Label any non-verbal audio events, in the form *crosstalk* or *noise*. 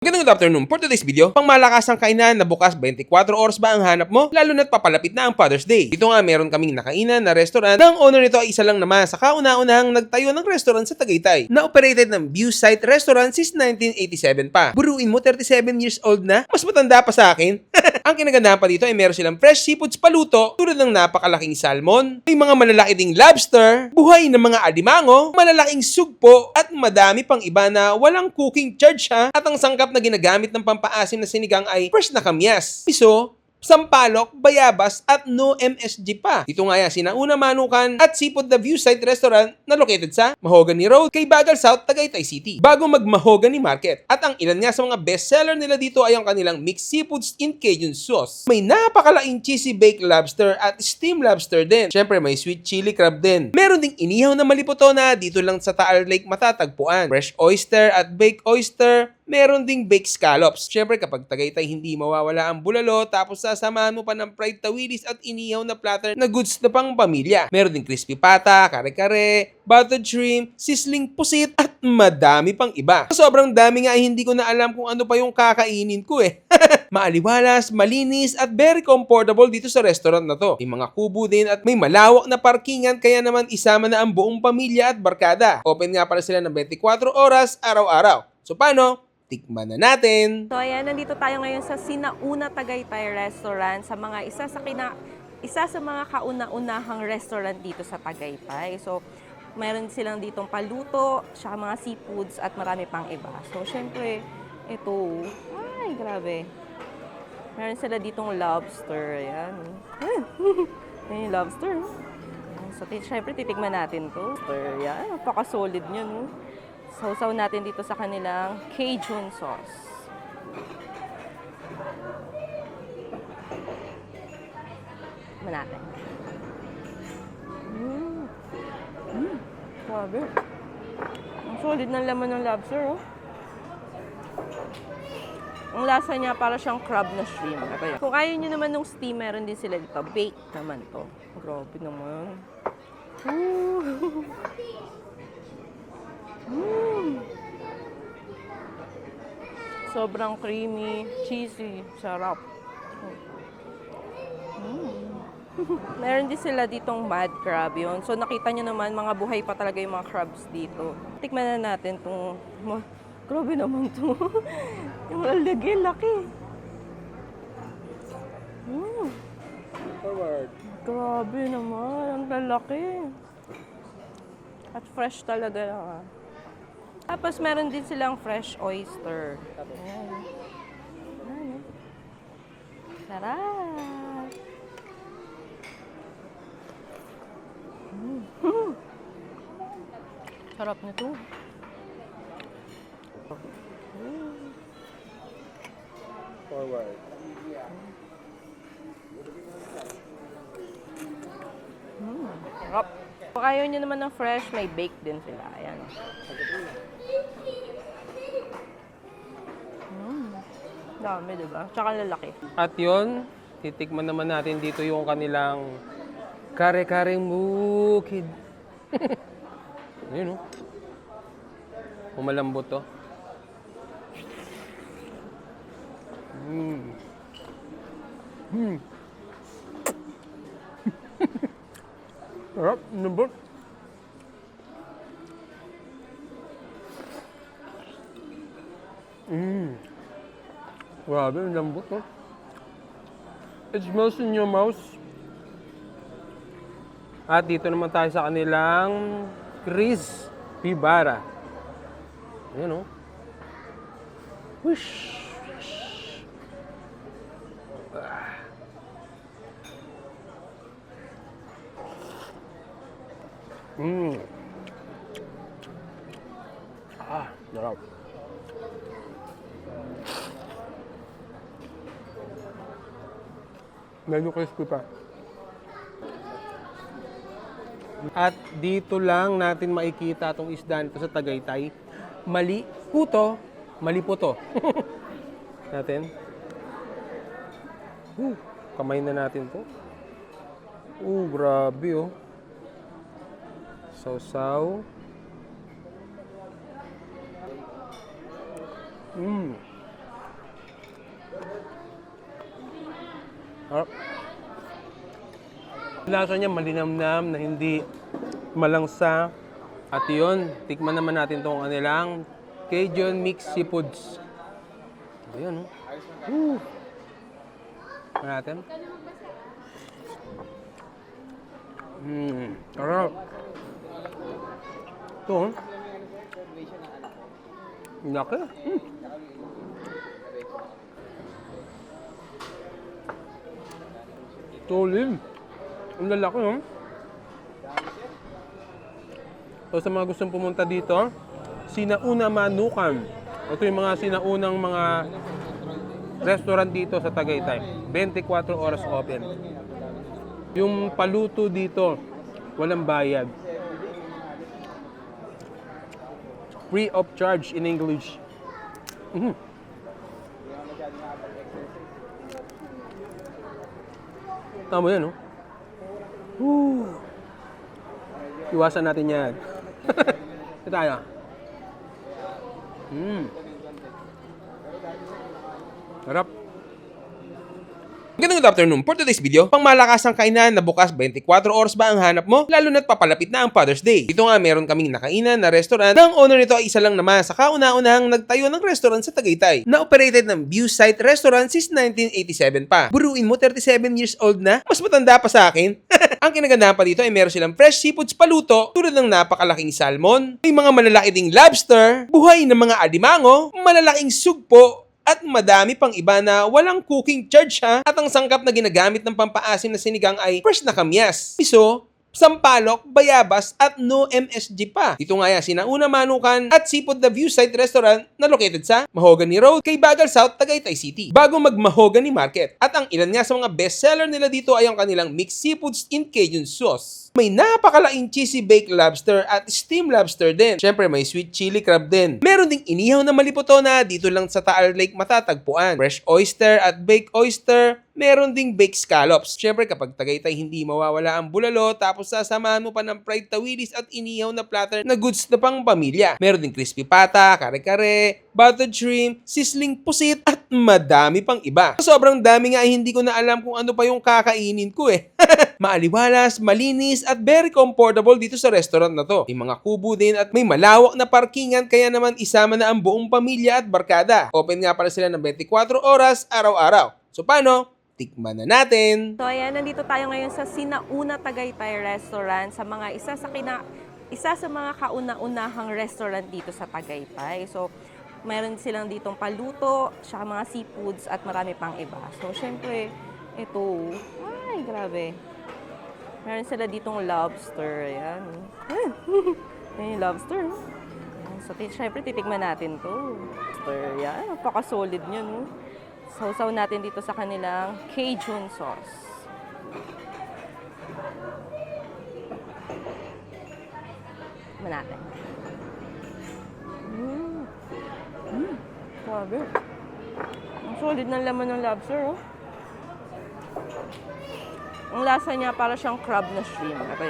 Magandang good afternoon. For today's video, pang malakas ang kainan na bukas 24 oras ba ang hanap mo? Lalo na't papalapit na ang Father's Day. Dito nga meron kaming nakainan na restaurant. Ang owner nito ay isa lang naman sa kauna-unahang nagtayo ng restaurant sa Tagaytay. Na operated ng Viewsite Restaurant since 1987 pa. Buruin mo 37 years old na? Mas matanda pa sa akin. *laughs* ang kinagandahan pa dito ay meron silang fresh seafoods paluto tulad ng napakalaking salmon, may mga malalaki ding lobster, buhay ng mga alimango, malalaking sugpo at madami pang iba na walang cooking charge ha. At ang sangkap na ginagamit ng pampaasim na sinigang ay fresh na kamyas, piso, sampalok, bayabas at no MSG pa. Dito nga yan, sinauna manukan at Seafood The Viewside Restaurant na located sa Mahogany Road, kay Bagal South, Tagaytay City. Bago mag Mahogany Market. At ang ilan nga sa mga bestseller nila dito ay ang kanilang mixed seafoods in Cajun sauce. May napakalaking cheesy baked lobster at steamed lobster din. Syempre may sweet chili crab din. Meron ding inihaw na maliputo na dito lang sa Taal Lake matatagpuan. Fresh oyster at baked oyster, meron ding baked scallops. Syempre kapag Tagaytay hindi mawawala ang bulalo tapos sasamahan mo pa ng fried tawilis at inihaw na platter na goods na pang pamilya. Meron ding crispy pata, kare-kare, buttered shrimp, sizzling pusit at madami pang iba. Sobrang dami nga ay hindi ko na alam kung ano pa yung kakainin ko eh. *laughs* Maaliwalas, malinis at very comfortable dito sa restaurant na to. May mga kubo din at may malawak na parkingan kaya naman isama na ang buong pamilya at barkada. Open nga pala sila ng 24 oras araw-araw. So paano? Tikman na natin! So ayan, nandito tayo ngayon sa Sinauna Tagaytay Restaurant sa mga isa sa kina isa sa mga kauna-unahang restaurant dito sa Tagaytay. So mayroon silang ditong paluto, saka mga seafoods at marami pang iba. So syempre, ito, ay grabe. Meron sila ditong lobster, ayan. *laughs* Ayan yung lobster. So, syempre, titikman natin to. Lobster, yan. Napaka-solid nyo, no? Sausaw natin dito sa kanilang Cajun sauce. Tikman natin. Mm. Mm. Grabe. Ang solid ng laman ng lobster, oh. Ang lasa niya para siyang crab na shrimp. Kung ayaw niyo naman ng steam, meron din sila dito. Baked naman to. Grabe naman. Ooh. *laughs* Sobrang creamy, cheesy, sarap. Mm. *laughs* Meron din sila ditong mad crab yun. So nakita nyo naman, mga buhay pa talaga yung mga crabs dito. Tikman na natin itong... ma- Grabe naman to. *laughs* yung lalagay, laki. Mm. Forward. Grabe naman, ang lalaki. At fresh talaga. ah. Tapos meron din silang fresh oyster. Sarap! Mm. *laughs* Sarap nito. Forward. Sarap. Kung ayaw nyo naman ng fresh, may bake din sila. Ayan. Dami, diba? Tsaka lalaki. At yon, titikman naman natin dito yung kanilang kare-kareng bukid. *laughs* Yun, oh. Pumalambot to. Mm. Mm. *laughs* Sarap, lambot. Grabe, ang lambot, no? It smells in your mouth. At dito naman tayo sa kanilang Chris Pibara. Ayan, oh. Whoosh! Ah. Mm. Ah, sarap. Medyo crispy pa. At dito lang natin makikita itong isda nito sa Tagaytay. Mali po to. Mali po to. *laughs* natin. Uh, kamay na natin to. Uh, grabe oh. Sausaw. Mmm. Harap. Lasa niya malinamnam na hindi malangsa. At yun, tikman naman natin itong kanilang Cajun Mixed Seafoods. Ayan, oh. Woo! Tikman natin. Hmm, sarap. Ito, oh. Laki. Hmm. Solid. Ang lalaki, oh. So sa mga gustong pumunta dito, Sinauna Manukan. Ito yung mga sinaunang mga restaurant dito sa Tagaytay. 24 oras open. Yung paluto dito, walang bayad. Free of charge in English. Mhm. Tama yan, no? Woo. Iwasan natin yan. *laughs* Ito tayo. Mm. Sarap. Magandang good afternoon. For today's video, pang malakasang kainan na bukas 24 oras ba ang hanap mo? Lalo na't papalapit na ang Father's Day. Dito nga meron kaming nakainan na restaurant na ang owner nito ay isa lang naman sa kauna-unahang nagtayo ng restaurant sa Tagaytay na operated ng Viewsite Restaurant since 1987 pa. Buruin mo, 37 years old na? Mas matanda pa sa akin. *laughs* ang kinaganahan pa dito ay meron silang fresh seafoods paluto tulad ng napakalaking salmon, may mga malalaki ding lobster, buhay na mga alimango, malalaking sugpo, at madami pang iba na walang cooking charge ha. At ang sangkap na ginagamit ng pampaasim na sinigang ay fresh na kamyas, piso, sampalok, bayabas at no MSG pa. Ito nga yan, sinauna manukan at Seafood The Viewside Restaurant na located sa Mahogany Road kay Bagal South, Tagaytay City. Bago mag Mahogany Market. At ang ilan nga sa mga bestseller nila dito ay ang kanilang mixed seafoods in Cajun sauce. May napakalaing cheesy baked lobster at steamed lobster din. Siyempre may sweet chili crab din. Meron ding inihaw na maliputo na dito lang sa Taal Lake matatagpuan. Fresh oyster at baked oyster. Meron ding baked scallops. Siyempre kapag Tagaytay hindi mawawala ang bulalo tapos sasamahan mo pa ng fried tawilis at inihaw na platter na goods na pang pamilya. Meron ding crispy pata, kare-kare, buttered shrimp, sizzling pusit at madami pang iba. Sobrang dami nga ay hindi ko na alam kung ano pa yung kakainin ko eh. *laughs* Maaliwalas, malinis at very comfortable dito sa restaurant na to. May mga kubo din at may malawak na parkingan kaya naman isama na ang buong pamilya at barkada. Open nga pala sila ng 24 oras araw-araw. So paano? Tikman na natin! So ayan, nandito tayo ngayon sa Sinauna Tagaytay Restaurant sa mga isa sa kina isa sa mga kauna-unahang restaurant dito sa Tagaytay. So mayroon silang ditong paluto, saka mga seafoods at marami pang iba. So syempre, ito, ay grabe. Meron sila ditong lobster, ayan. *laughs* Ayan yung lobster. So, syempre, titikman natin to. Lobster, yan. Napaka-solid niya, no? Sausaw natin dito sa kanilang Cajun sauce. Tikman natin. Mm. Mm. Grabe. Ang solid ng laman ng lobster, oh. Ang lasa niya para siyang crab na shrimp. Ito.